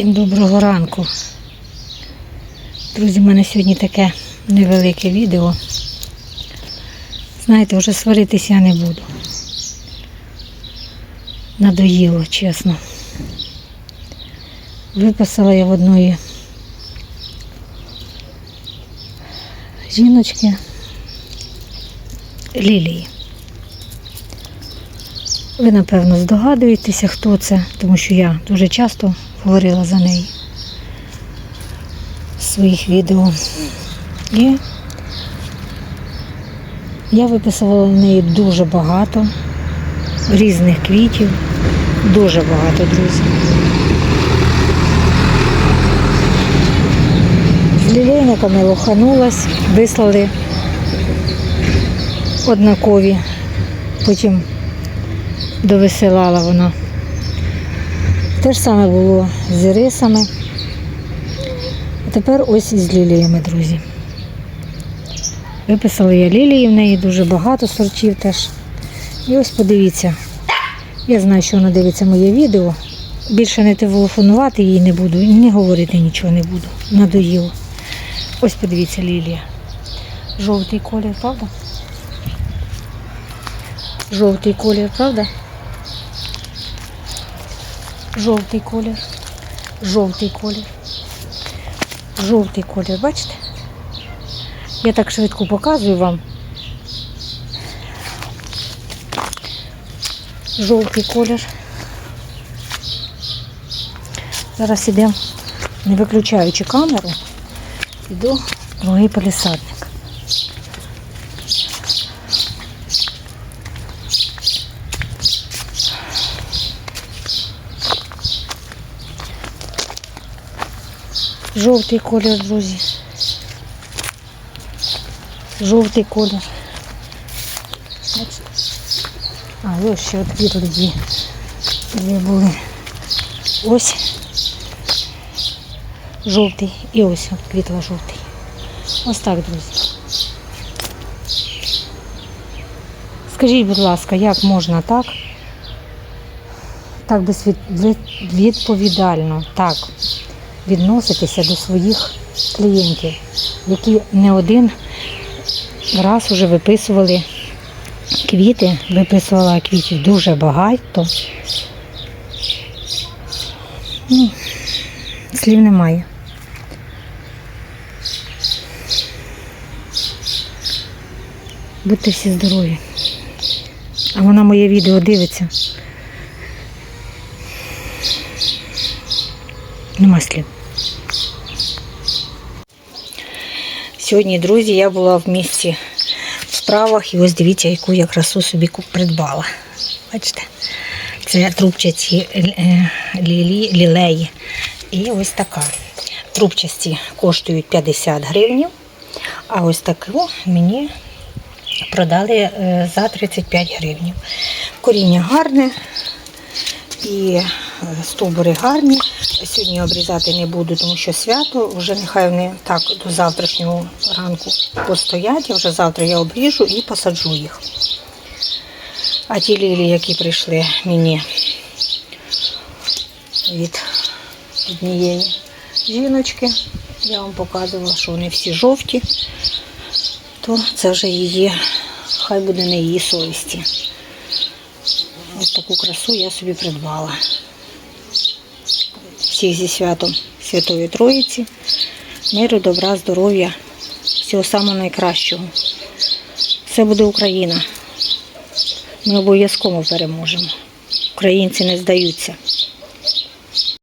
Всім доброго ранку. Друзі, в мене сьогодні таке невелике відео. Знаєте, вже сваритись я не буду. Надоїло, чесно. Виписала я в одної жіночки лілії. Ви, напевно, здогадуєтеся, хто це, тому що я дуже часто говорила за неї в своїх відео. І я виписувала в неї дуже багато різних квітів, дуже багато, друзі. З лілейниками лоханулась, вислали однакові, потім довисилала вона. Те ж саме було з ірисами. А тепер ось із ліліями, друзі. Виписала я лілії, в неї дуже багато сортів теж. І ось подивіться. Я знаю, що вона дивиться моє відео. Більше не телефонувати їй не буду, не говорити нічого не буду. Надоїло. Ось подивіться лілія. Жовтий колір, правда? Жовтий колір, правда? Жовтий колір. Жовтий колір. Жовтий колір, бачите? Я так швидко показую вам. Жовтий колір. Зараз ідемо, не виключаючи камеру, йду в другий полісадник. Жовтий колір, друзі. Жовтий колір. А, ось ще от дві тут дві. Були. Ось жовтий і ось квітла жовтий. Ось так, друзі. Скажіть, будь ласка, як можна так? Так безвід- відповідально, так відноситися до своїх клієнтів, які не один раз вже виписували квіти, виписувала квітів дуже багато. Ну, слів немає. Будьте всі здорові. А вона моє відео дивиться. Нема слів. Сьогодні, друзі, я була в місті в справах і ось дивіться, яку я красу собі придбала. Бачите? Це трубчасті е, лілі, лілеї. І ось така. Трубчасті коштують 50 гривень, а ось таку мені продали е, за 35 гривень. Коріння гарне, і е, стовбури гарні. Сьогодні обрізати не буду, тому що свято. Вже нехай вони так до завтрашнього ранку постоять. а Вже завтра я обріжу і посаджу їх. А ті лілії, які прийшли мені від однієї жіночки, я вам показувала, що вони всі жовті, то це вже її, хай буде на її совісті. Ось таку красу я собі придбала. Всіх зі святом Святої Троїці, миру, добра, здоров'я, всього самого найкращого. Все буде Україна. Ми обов'язково переможемо. Українці не здаються.